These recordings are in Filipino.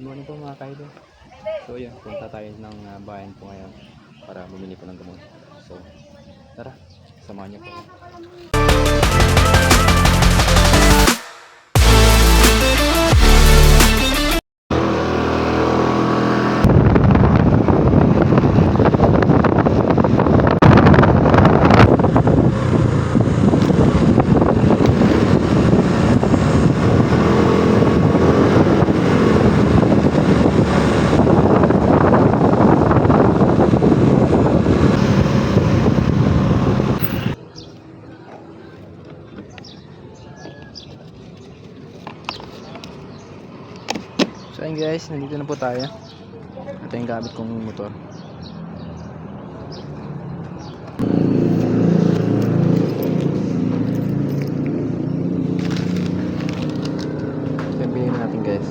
Good morning po mga kaidol. So yun, punta tayo ng ah, bayan po ngayon para bumili po ng gamot. So, tara, samahan niyo po. Ayun guys, nandito na po tayo. Ito yung gamit kong motor. Bilhin natin guys.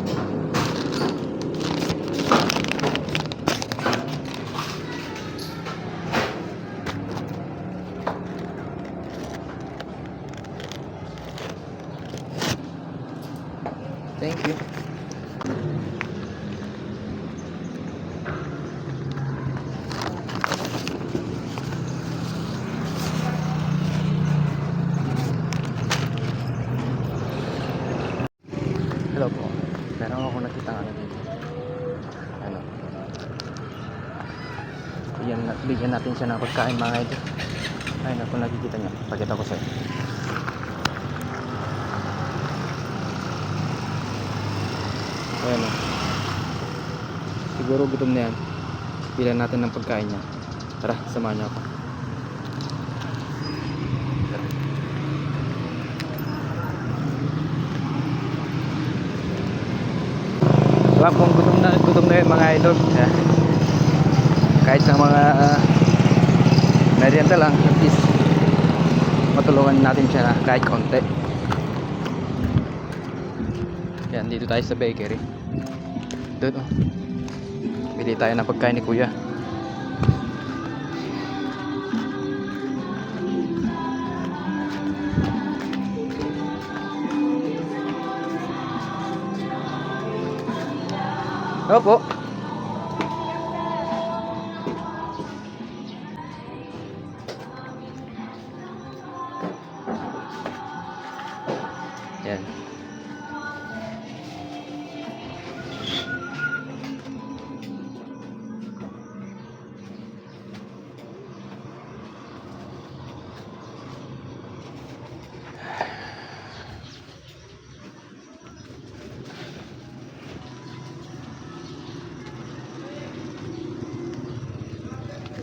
Thank you. Hello po. Meron ako nakita ano. Ano? Bigyan, na- bigyan natin siya ng pagkain mga idol. Ay naku, nakikita niya. Pakita ko sa'yo. Ayan o. Siguro gutom na yan. Bilan natin ng pagkain niya. Tara, samahan niyo ako. Alam kong gutom na, gutom na yun mga idol. Yeah. Kahit sa mga uh, merienda lang, at least matulungan natin siya na kahit konti. Yan, dito tayo sa bakery. Doon oh. Bili tayo ng pagkain ni kuya. Opo.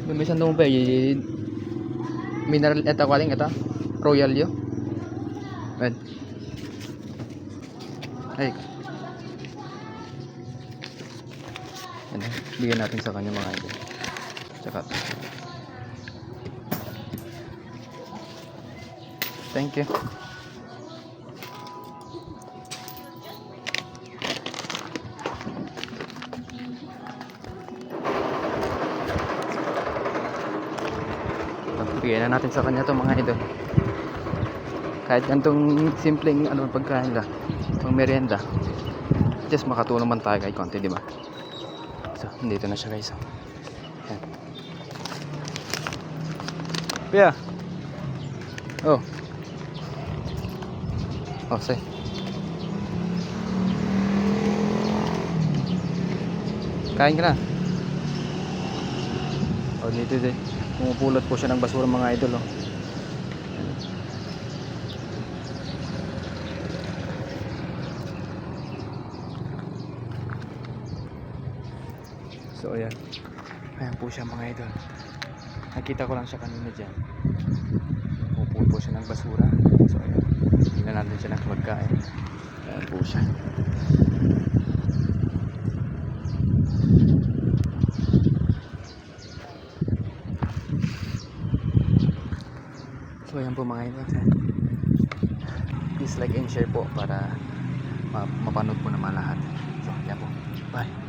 May isang dong pa y- mineral eta kaling eta royal yo. Ben. Ay. Yan, bigyan natin sa kanya mga idol. Tsaka. Thank you. Bigyan na natin sa kanya to mga idol. Kahit gantong simpleng ano pagkain lang, pang merienda. Just makatulong man tayo kahit konti, di ba? So, dito na siya guys. oh. Yan. Pia. Oh. Oh, say. Kain ka na. Oh, dito din. Pumupulot po siya ng basura mga idol. Oh. So ayan. Ayan po siya mga idol. Nakita ko lang siya kanina dyan. Pupulot po siya ng basura. So ayan. Tingnan natin siya ng pagkain. Ayan po siya. Po mga idol. Please like and share po para ma- mapanood po naman lahat. So ayan po. Bye.